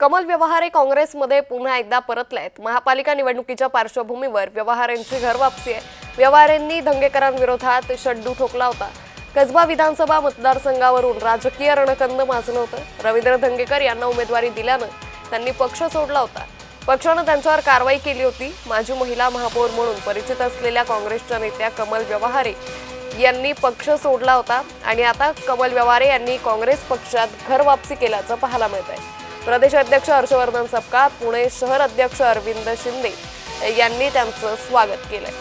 कमल व्यवहारे काँग्रेसमध्ये पुन्हा एकदा परतलेत. महापालिका निवडणुकीच्या पार्श्वभूमीवर व्यवहारेंची घरवापसी आहे. व्यवहारेंनी दंगेकरांविरोधात शड्डू ठोकला होता. कसबा विधानसभा मतदारसंघावरून राजकीय रणकंद माजलं होतं. रवींद्र धंगेकर यांना उमेदवारी दिल्यानं त्यांनी पक्ष सोडला होता. पक्षानं त्यांच्यावर कारवाई केली होती. माजी महिला महापौर म्हणून परिचित असलेल्या काँग्रेसच्या नेत्या कमल व्यवहारे यांनी पक्ष सोडला होता. आणि आता कमल व्यवहारे यांनी काँग्रेस पक्षात घर वापसी केल्याचं पाहायला मिळत आहे प्रदेश अध्यक्ष हर्षवर्धन सपकाळ पुणे शहर अध्यक्ष अरविंद शिंदे यांनी त्यांचं स्वागत केलंय.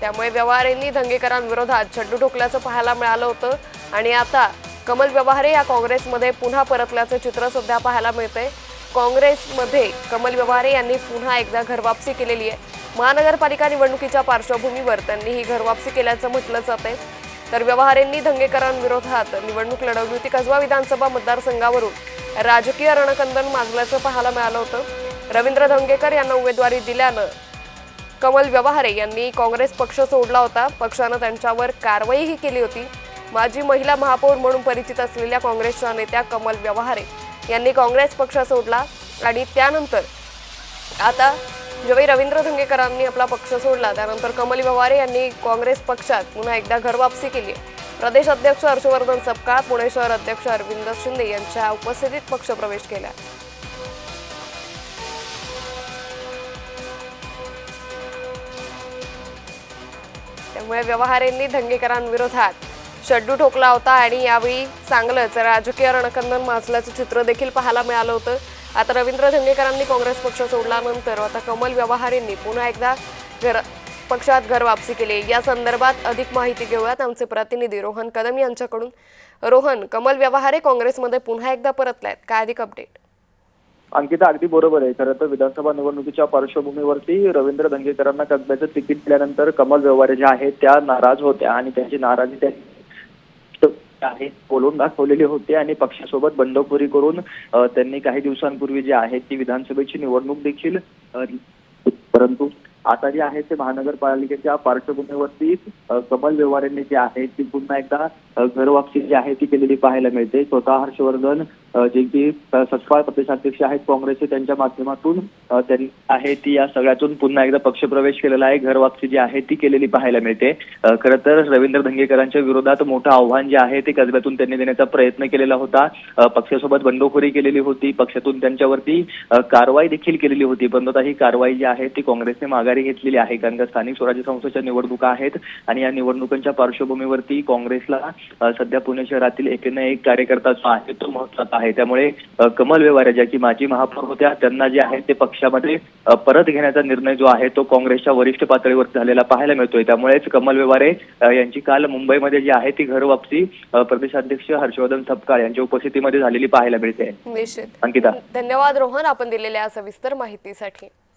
त्यामुळे व्यवहारेंनी दंगेकरांविरोधात छड्डू ठोकल्याचं पाहायला मिळालं होतं. आणि आता कमल व्यवहारे या काँग्रेसमध्ये पुन्हा परतल्याचं चित्र सध्या पाहायला मिळतंय. काँग्रेसमध्ये कमल व्यवहारे यांनी पुन्हा एकदा घरवापसी केलेली आहे. महानगरपालिका निवडणुकीच्या पार्श्वभूमीवर त्यांनी ही घरवापसी केल्याचं म्हटलं जातंय. तर व्यवहारेंनी दंगेकरांविरोधात निवडणूक लढवली होती. कसबा विधानसभा मतदारसंघावरून राजकीय रणकंदन माजल्याचं पाहायला मिळालं होतं. रवींद्र धंगेकर यांना उमेदवारी दिल्यानं कमल व्यवहारे यांनी काँग्रेस पक्ष सोडला होता. पक्षानं त्यांच्यावर कारवाईही केली होती. माजी महिला महापौर म्हणून परिचित असलेल्या काँग्रेसच्या नेत्या कमल व्यवहारे यांनी काँग्रेस पक्ष सोडला आणि त्यानंतर आता ज्यावेळी रवींद्र धंगेकरांनी आपला पक्ष सोडला त्यानंतर कमली व्यवहारे यांनी काँग्रेस पक्षात पुन्हा एकदा घरवापसी केली प्रदेश अध्यक्ष हर्षवर्धन सपकाळ पुणे शहर अध्यक्ष अरविंद शिंदे यांच्या उपस्थितीत पक्षप्रवेश केला. त्यामुळे व्यवहारेंनी धंगेकरांविरोधात शड्डू ठोकला होता आणि यावेळी चांगलंच राजकीय रणकंदन माजल्याचं चित्र देखील पाहायला मिळालं होतं. आता रवींद्र धंगेकरांनी काँग्रेस पक्ष सोडल्यानंतर आता कमल व्यवहारेंनी पुन्हा एकदा घर पक्षात घर वापसी केली. या संदर्भात अधिक माहिती घेऊयात आमचे प्रतिनिधी रोहन कदम यांच्याकडून. रोहन कमल व्यवहारे काँग्रेसमध्ये पुन्हा एकदा परतलायत. काय अधिक अपडेट अंकिता अगदी बरोबर आहे. खरं तर विधानसभा निवडणुकीच्या पार्श्वभूमीवरती रवींद्र धंगेकरांना कसब्याचं तिकीट दिल्यानंतर कमल व्यवहारे ज्या आहेत त्या नाराज होत्या आणि त्यांची नाराजी त्यांनी आहे. बोलून दाखवलेली होती आणि पक्षासोबत बंडखोरी करून त्यांनी काही दिवसांपूर्वी जी आहे ती विधानसभेची निवडणूक देखील परंतु आता जे आहे ते महानगरपालिकेच्या पार्श्वभूमीवरती कमल व्यवहारांनी जी आहे ती पुन्हा एकदा घरवापसी जी आहे ती केलेली पाहायला मिळते. स्वतः हर्षवर्धन जे की अ, प्रदेशाध्यक्ष आहेत काँग्रेसचे त्यांच्या माध्यमातून त्यांनी आहे ती या सगळ्यातून पुन्हा एकदा पक्षप्रवेश केलेला आहे. घरवापसी जी आहे ती केलेली पाहायला मिळते. खरं तर रवींद्र धंगेकरांच्या विरोधात मोठं आव्हान जे आहे ते कसब्यातून त्यांनी देण्याचा प्रयत्न केलेला होता. पक्षासोबत बंडखोरी केलेली होती. पक्षातून त्यांच्यावरती कारवाई देखील केलेली होती. पण आता ही कारवाई जी आहे ती काँग्रेसने माघारी घेतलेली आहे. कारण का स्थानिक स्वराज्य संस्थेच्या निवडणुका आहेत आणि या निवडणुकांच्या पार्श्वभूमीवरती काँग्रेसला सध्या पुणे शहरातील एक ना एक कार्यकर्ता जो आहे तो महत्त्वाचा आहे. त्यामुळे अ, कमल व्यवहारे ज्या की माजी महापौर होत्या त्यांना जे आहे ते पक्षामध्ये परत घेण्याचा निर्णय जो आहे तो काँग्रेसच्या वरिष्ठ पातळीवर झालेला पाहायला मिळतोय. त्यामुळेच कमल व्यवहारे यांची काल मुंबईमध्ये जी आहे ती घर वापसी अ, प्रदेशाध्यक्ष हर्षवर्धन सपकाळ यांच्या उपस्थितीमध्ये झालेली पाहायला मिळते. अंकिता. धन्यवाद रोहन आपण दिलेल्या सविस्तर माहितीसाठी.